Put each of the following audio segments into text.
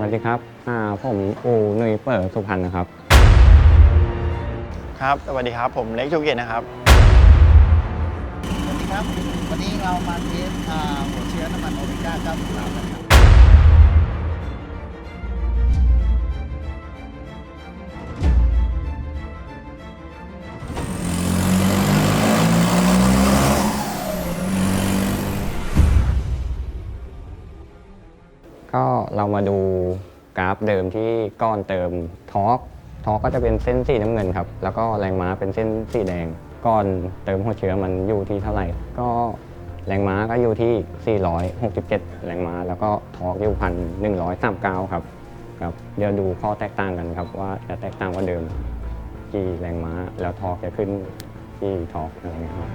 วัสดีครับอ่าผมอูหนุ่ยเปิดสุพรรณนะครับ ครับสวัสดีครับ ผมเล็กชูเกตนะครับ สวัสดีครับ วันนี้เรามาเทสอ่าหัวเชื้อน้ำมันโอเมก้า93นะครับ ก็เรามาดูกราฟเดิมที่ก้อนเติมทอร์กทอร์กก็จะเป็นเส้นสีน้ำเงินครับ แล้วก็แรงม้าเป็นเส้นสีแดง ก้อนเติมหัวเชื้อมันอยู่ที่เท่าไหร่ ก็แรงม้าก็อยู่ที่ 467 แรงม้า แล้วก็ทอร์กอยู่พันหนึ่งร้อยสามเก้าครับครับ เดี๋ยวดูข้อแตกต่างกันครับ ว่าจะแตกต่างกว่าเดิม กี่แรงม้า แล้วทอร์กจะขึ้นที่ทอร์กอะไรเงี้ยครับ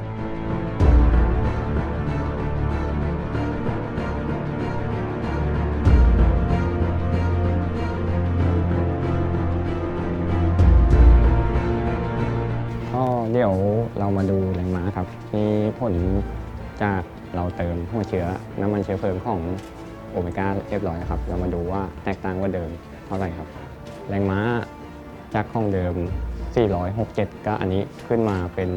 ดี๋ยวเรามาดูแรงม้าครับนี่ผลจากเราเติมหัวเชื้อน้ำมันเชื้อเพลิงของโอเมก้าเรียบร้อยครับ เรามาดูว่าแตกต่างกว่าเดิมเท่าไหร่ครับ แรงม้าจากของเดิม 467 ก็อันนี้ขึ้นมาเป็น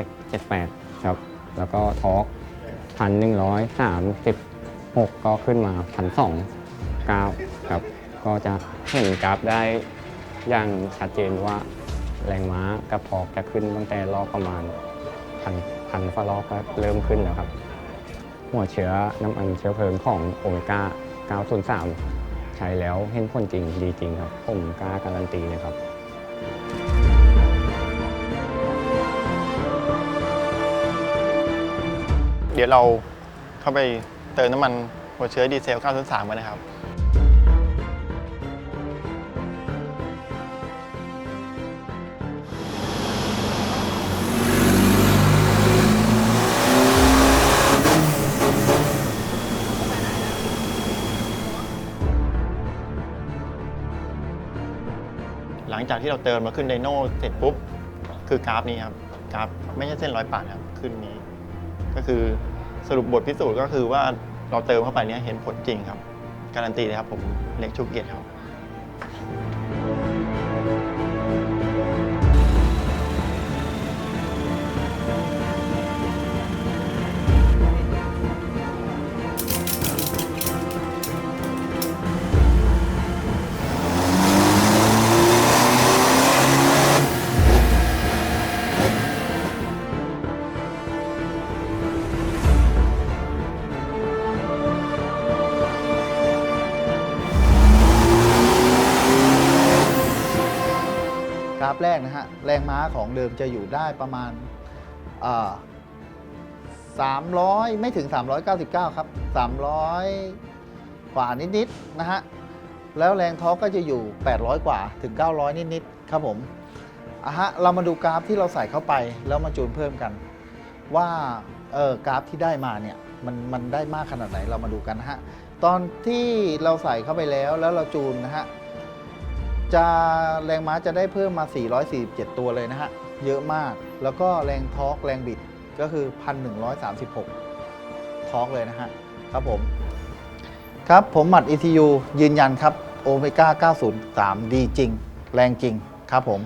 478 ครับ แล้วก็ทอร์ก1,136 ก็ขึ้นมา 1,209 ครับ ก็จะเห็นกราฟได้อย่างชัดเจนว่า แรงม้ากับพอกจะขึ้นตั้งแต่รอบประมาณพันพันฟารอก็เริ่มขึ้นแล้วครับ หัวเชื้อน้ำมันเชื้อเพลิงของโอเมก้า 903 ใช้แล้วเห็นผลจริงดีจริงครับ ผมกล้าการันตีเลยครับเดี๋ยวเราเข้าไปเติมน้ำมันหัวเชื้อดีเซล 903 กันนะครับ หลังจากที่เราเติมมาขึ้นไดโน่เสร็จปุ๊บ คือกราฟนี้ครับกราฟไม่ใช่เส้นร้อยปาดครับขึ้นนี้ ก็คือสรุปบทพิสูจน์ก็คือว่าเราเติมเข้าไปเนี้ยเห็นผลจริงครับ การันตีเลยครับผมเล็กชูเกียรติครับ ราฟแรกนะฮะแรงม้าของเดิมจะอยู่ได้ประมาณ 300 ไม่ถึง 399 ครับ 300 กว่านิดๆนะฮะแล้วแรงทอกก็จะอยู่ 800 กว่าถึง 900 นิดๆครับผมอะฮะเรามาดูกราฟที่เราใส่เข้าไปแล้วมาจูนเพิ่มกัน ว่าเออกราฟที่ได้มาเนี่ยมันมันได้มากขนาดไหนเรามาดูกันนะฮะตอนที่เราใส่เข้าไปแล้วแล้วเราจูนนะฮะ จะแรงม้าจะได้เพิ่มมา 447 ตัวเลยนะฮะ เยอะมาก แล้วก็แรงทอร์กแรงบิดก็คือ 1,136 ทอร์กเลยนะฮะ ครับผม ครับผมหมัด ECU ยืนยันครับโอเมก้า903 ดีจริง แรงจริงครับผม